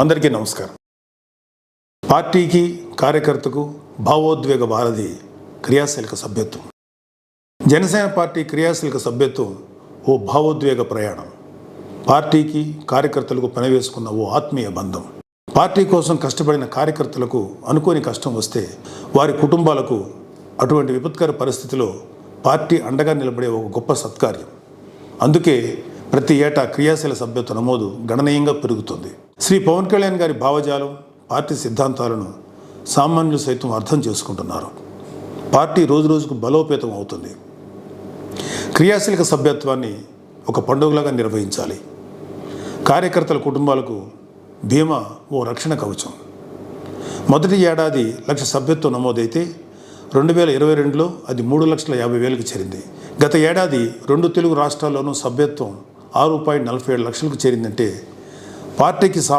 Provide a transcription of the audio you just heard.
అందరికీ నమస్కారం. పార్టీకి కార్యకర్తకు భావోద్వేగ భారతి క్రియాశీలక సభ్యత్వం. జనసేన పార్టీ క్రియాశీలక సభ్యత్వం ఓ భావోద్వేగ ప్రయాణం. పార్టీకి కార్యకర్తలకు పనివేసుకున్న ఓ ఆత్మీయ బంధం. పార్టీ కోసం కష్టపడిన కార్యకర్తలకు అనుకోని కష్టం వస్తే వారి కుటుంబాలకు అటువంటి విపత్కర పరిస్థితిలో పార్టీ అండగా నిలబడే ఒక గొప్ప సత్కార్యం. అందుకే ప్రతి ఏటా క్రియాశీల సభ్యత్వ నమోదు గణనీయంగా పెరుగుతుంది. శ్రీ పవన్ కళ్యాణ్ గారి భావజాలం పార్టీ సిద్ధాంతాలను సామాన్యులు సైతం అర్థం చేసుకుంటున్నారు. పార్టీ రోజురోజుకు బలోపేతం అవుతుంది. క్రియాశీలక సభ్యత్వాన్ని ఒక పండుగలాగా నిర్వహించాలి. కార్యకర్తల కుటుంబాలకు బీమా ఓ రక్షణ కవచం. మొదటి ఏడాది లక్ష సభ్యత్వం నమోదైతే రెండు వేల ఇరవై రెండులో అది మూడు లక్షల యాభై వేలకు చేరింది. గత ఏడాది రెండు తెలుగు రాష్ట్రాల్లోనూ సభ్యత్వం ఆరు పాయింట్ నలభై ఏడు లక్షలకు చేరిందంటే పార్టీకి సా